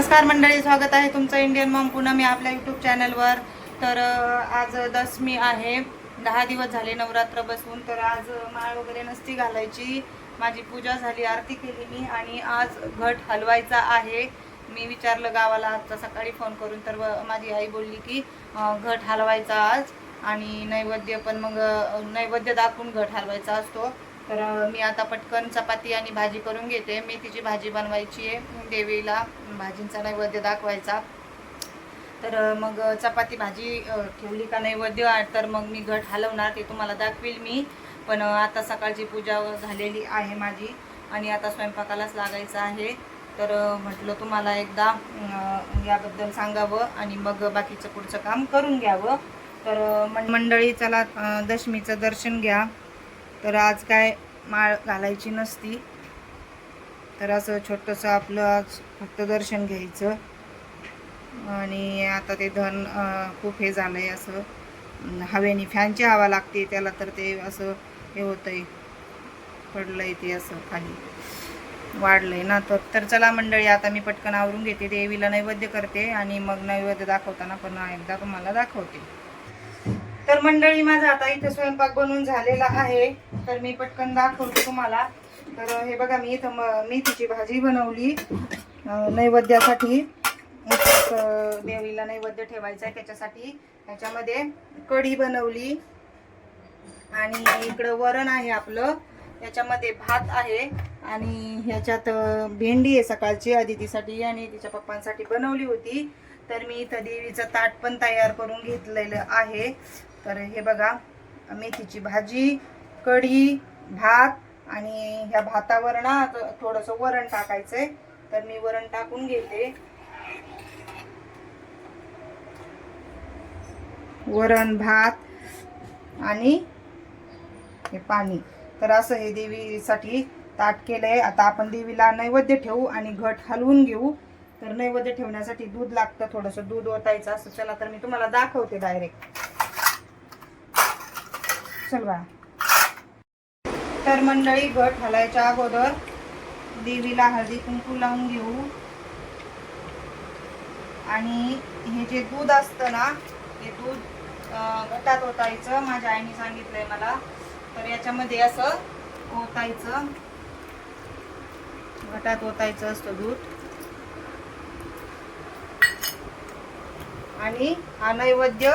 नमस्कार मंडळी स्वागत आहे तुमचं इंडियन मॉम पुन्हा मी आपल्या यूट्यूब चॅनलवर तर आज दशमी आहे. दहा दिवस झाले नवरात्र बसून. तर आज माळ वगैरे नसती घालायची. माझी पूजा झाली आरती केली मी आणि आज घट हलवायचा आहे. मी विचारलं गावाला आजचा सकाळी फोन करून. तर व- माझी आई बोलली की घट हलवायचा आज आणि नैवेद्य पण मग नैवेद्य दाखवून घट हलवायचा असतो. तर मी आता पटकन चपाती आणि भाजी करून घेते. मेथीची भाजी बनवायची आहे. देवीला भाजींचा नैवेद्य दाखवायचा. तर मग चपाती भाजी ठेवली का नैवेद्य? तर मग मी घट हलवणार ते तुम्हाला दाखवील मी. पण आता सकाळची पूजा झालेली आहे माझी आणि आता स्वयंपाकालाच लागायचं आहे. तर म्हटलं तुम्हाला एकदा याबद्दल सांगावं आणि मग बाकीचं पुढचं काम करून घ्यावं. तर मंडळी चला दशमीचं दर्शन घ्या. तर आज काय माळ घालायची नसती. तर असं छोटंसं आपलं आज फक्त दर्शन घ्यायचं. आणि आता ते धन खूप हे झालं आहे असं. हवेनी हवेने फॅनची हवा लागते त्याला तर ते असं हे होतं आहे पडलं आहे ते असं खाली आहे ना तर तर चला मंडळी आता मी पटकन आवरून घेते. देवीला नैवेद्य करते आणि मग नैवेद्य दाखवताना पण एकदा तुम्हाला दाखवते. तर मंडळी माझा आता इथे स्वयंपाक बनवून झालेला आहे. तर मी पटकन दाखवते तुम्हाला. तर हे बघा मी इथं म- मेथीची भाजी बनवली नैवेद्यासाठी. देवीला नैवेद्य ठेवायचा आहे त्याच्यासाठी. ह्याच्यामध्ये कढी बनवली. आणि इकडं वरण आहे आपलं. याच्यामध्ये भात आहे. आणि ह्याच्यात भेंडी आहे सकाळची अदितीसाठी आणि तिच्या पप्पांसाठी बनवली होती. तर मी इथं देवीचं ताट पण तयार करून घेतलेलं आहे. तर हे बघा मेथीची भाजी कढी भात आणि ह्या भातावर ना थोडंसं वरण टाकायचंय. तर मी वरण टाकून घेते. वरण भात आणि हे पाणी. तर असं हे देवीसाठी ताट केलंय. आता आपण देवीला नैवेद्य ठेवू आणि घट हलवून घेऊ. तर नैवेद्य ठेवण्यासाठी दूध लागतं थोडंसं. दूध ओतायचं असं चला तर मी तुम्हाला दाखवते डायरेक्ट चलवा तर मंडळी घट हलायच्या अगोदर देवीला हळदी कुंकू लावून घेऊ. आणि हे जे दूध असतं ना हे दूध गटात घटात ओतायचं. माझ्या आईने सांगितलंय मला. तर याच्यामध्ये असं ओतायचं. घटात ओतायचं असतं दूध. आणि हा नैवेद्य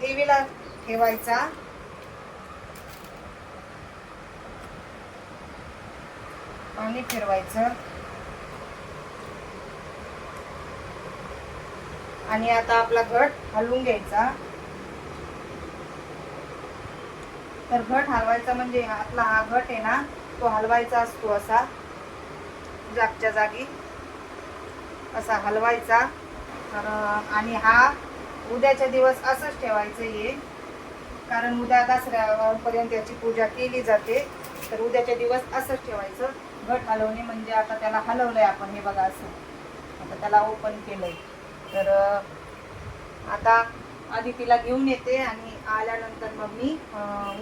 देवीला ठेवायचा. पाणी फिरवायचं. आणि आता आपला घट हलवून घ्यायचा. तर घट हलवायचा म्हणजे आपला हा घट आहे ना तो हलवायचा असतो असा. जागच्या जागी असा हलवायचा. तर आणि हा उद्याचा दिवस असंच ठेवायचं हे. कारण उद्या दसऱ्यापर्यंत याची पूजा केली जाते. तर उद्याच्या दिवस असंच ठेवायचं. घट हलवणे म्हणजे आता त्याला हलवलंय आपण हे बघा असं. आता त्याला ओपन केलंय. तर आता आधी तिला घेऊन येते आणि आल्यानंतर मग मी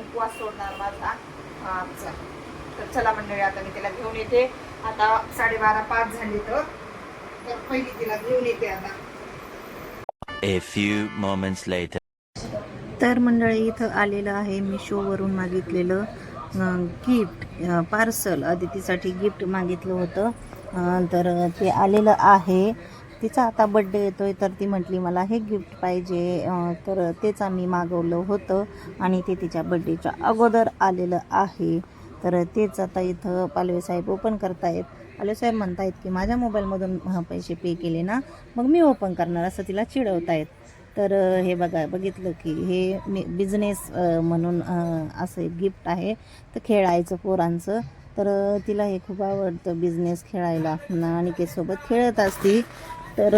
उपवास सोडणार माझा आजचा. तर चला मंडळी आता मी तिला घेऊन येते. आता साडेबारा पाच झाली तर तर पहिली तिला घेऊन येते आता. A few moments later. तर मंडळी इथं आलेलं आहे मी शोवरून मागितलेलं गिफ्ट पार्सल अदितीसाठी गिफ्ट मागितलं होतं. तर ते आलेलं आहे. तिचा आता बड्डे येतोय तर ती म्हटली मला हे गिफ्ट पाहिजे. तर तेच आम्ही मागवलं होतं आणि ते तिच्या बड्डेच्या अगोदर आलेलं आहे. तर तेच आता इथं पालवे साहेब ओपन करतायत. आलो साहेब म्हणतायत की माझ्या मोबाईलमधून पैसे पे केले ना मग मी ओपन करणार असं तिला चिडवतायत. तर हे बघा बघितलं की हे मी बिझनेस म्हणून असं एक गिफ्ट आहे. तर खेळायचं पोरांचं. तर तिला हे खूप आवडतं बिझनेस खेळायला. आणि खेळत असती. तर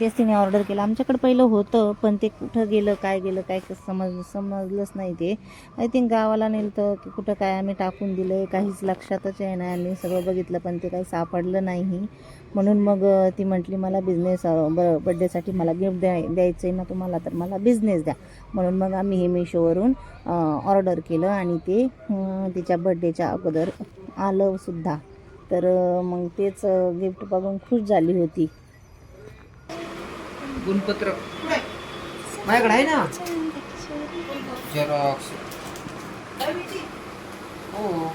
तेच तिने ऑर्डर केलं. आमच्याकडे पहिलं होतं पण ते कुठं गेलं काय गेलं काय कसं समज समजलंच नाही ते. आय थिंक गावाला नेलं तर की कुठं काय आम्ही टाकून दिलं आहे काहीच लक्षातच आहे नाही आम्ही सगळं बघितलं पण ते काही सापडलं नाही. म्हणून मग ती म्हटली मला बिझनेस ब बड्डेसाठी मला गिफ्ट द्याय द्यायचं आहे ना तुम्हाला तर मला बिझनेस द्या. म्हणून मग आम्ही हे मिशोवरून ऑर्डर केलं आणि ते तिच्या बड्डेच्या अगोदर आलंसुद्धा तर मग तेच गिफ्ट बघून खुश झाली होती. गुणपत्र. माझ्याकडे आहे ना? झेरॉक्स हो.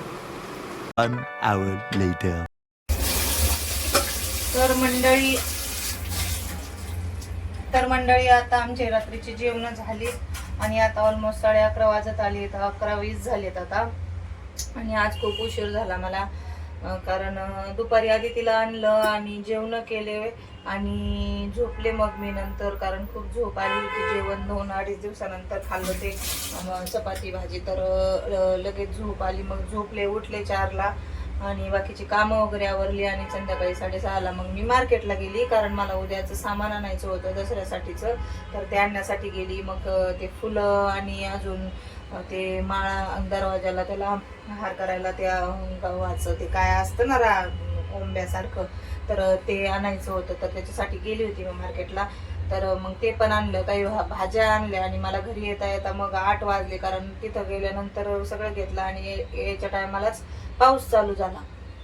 One hour later. तर मंडळी तर मंडळी आता आमची रात्रीची जेवण झाली आणि आता ऑलमोस्ट साडे अकरा वाजत आली अकरा वीस झालेत आता. आणि आज खूप उशीर झाला मला. कारण दुपारी आधी तिला आणलं आणि जेवण केले आणि झोपले मग मी नंतर कारण खूप झोप आली होती. जेवण दोन अडीच दिवसानंतर खाल्लं ते. चपाती भाजी तर लगेच झोप आली. मग झोपले उठले चारला आणि बाकीची कामं वगैरे आवरली आणि संध्याकाळी साडेसहाला मग मी मार्केटला गेली. कारण मला उद्याचं सामान आणायचं होतं दसऱ्यासाठीचं. तर ते आणण्यासाठी गेली. मग ते फुलं आणि अजून ते माळा दरवाजाला त्याला हार करायला त्या गव्हाचं ते काय असतं ना रा ओंब्यासारखं तर ते आणायचं होतं तर त्याच्यासाठी गेली होती मी मार्केटला. तर मग ते पण आणलं काही भाज्या आणल्या आणि मला घरी येता येता मग आठ वाजले कारण तिथं गेल्यानंतर सगळं घेतलं आणि याच्या टायमालाच पाऊस चालू झाला.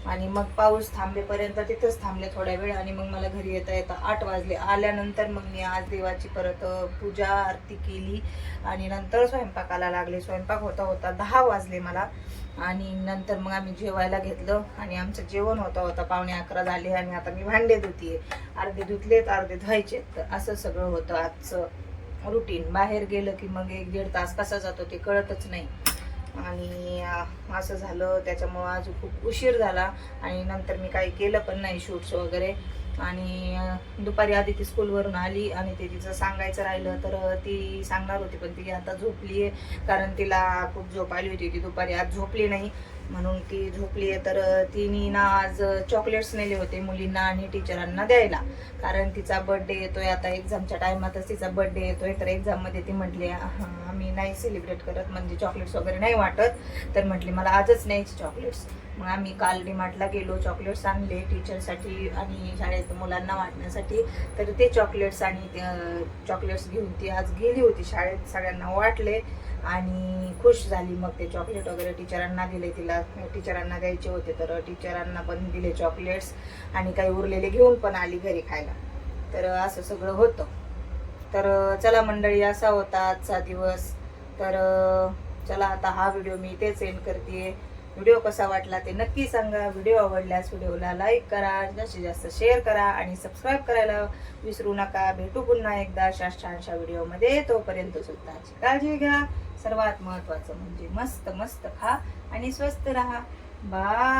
आणि मग पाऊस थांबेपर्यंत तिथंच थांबले थोड्या वेळ आणि मग मला घरी येता येता आठ वाजले. आल्यानंतर मग मी आज देवाची परत पूजा आरती केली आणि नंतर स्वयंपाकाला लागले. स्वयंपाक होता होता दहा वाजले मला आणि नंतर मग आम्ही जेवायला घेतलं आणि आमचं जेवण होता होता पावणे अकरा झाले आणि आता मी भांडे धुतीये. अर्धे धुतलेत अर्धे धुवायचे तर असं सगळं होतं आजचं रुटीन बाहेर गेलं की मग एक दीड तास कसा जातो ते कळतच नाही. आणि असं झालं. त्याच्यामुळं आज खूप उशीर झाला आणि नंतर मी काही केलं पण नाही शूट्स वगैरे. आणि दुपारी आधी ती स्कूलवरून आली आणि ते तिचं सांगायचं राहिलं तर ती सांगणार होती पण ती आता झोपली आहे कारण तिला खूप झोप आली होती ती दुपारी आज झोपली नाही. म्हणून ती झोपली आहे तर तिने ना आज चॉकलेट्स नेले होते मुलींना आणि टीचरांना द्यायला. कारण तिचा बर्थडे येतोय आता एक्झामच्या टायमातच तिचा बर्थडे येतोय तर एक्झाममध्ये ती म्हटली आम्ही नाही सेलिब्रेट करत म्हणजे चॉकलेट्स वगैरे नाही वाटत. तर म्हटली मला आजच न्यायची चॉकलेट्स. मग आम्ही काल डिमार्टला गेलो चॉकलेट्स आणले टीचरसाठी आणि शाळेत मुलांना वाटण्यासाठी. तर ते चॉकलेट्स आणि चॉकलेट्स घेऊन ती आज गेली होती शाळेत सगळ्यांना वाटले. आणि खुश झाली मग ते चॉकलेट वगैरे टीचरांना दिले तिला. टीचरांना द्यायचे होते तर टीचरांना पण दिले चॉकलेट्स आणि काही उरलेले घेऊन पण आली घरी खायला. तर असं सगळं होतं. तर चला मंडळी असा होता आजचा दिवस. तर चला आता हा व्हिडिओ मी इथेच एंड करते व्हिडिओ कसा वाटला ते नक्की सांगा. व्हिडिओ आवडल्यास व्हिडिओला लाईक करा जास्तीत जास्त शेअर करा आणि सबस्क्राईब करायला विसरू नका. भेटू पुन्हा एकदा अशा छानशा व्हिडिओमध्ये. तोपर्यंत स्वतःची काळजी घ्या. सर्वात महत्त्वाचं म्हणजे मस्त मस्त खा आणि स्वस्त राहा. बाय